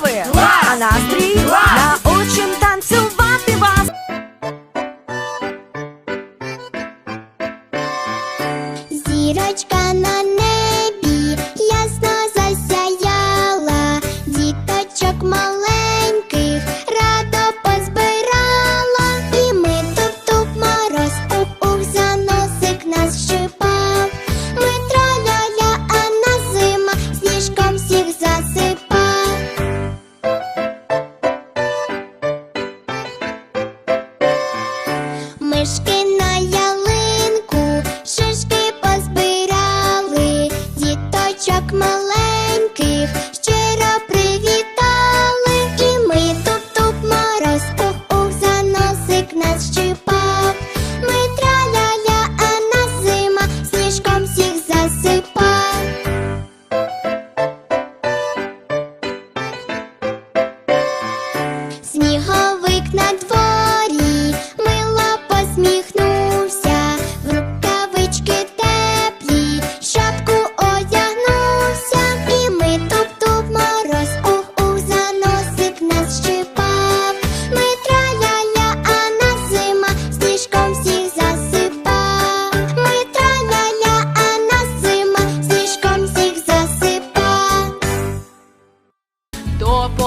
вправи, Клас! а на Клас! научим и вас. Зірочка на Шишки на ялинку, шишки позбирали, діточок маленьких.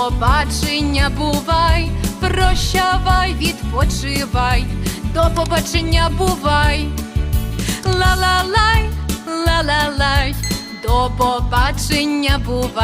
побачення бувай, прощавай, відпочивай, до побачення бувай, ла-ла-лай, ла-ла-лай, до побачення бувай.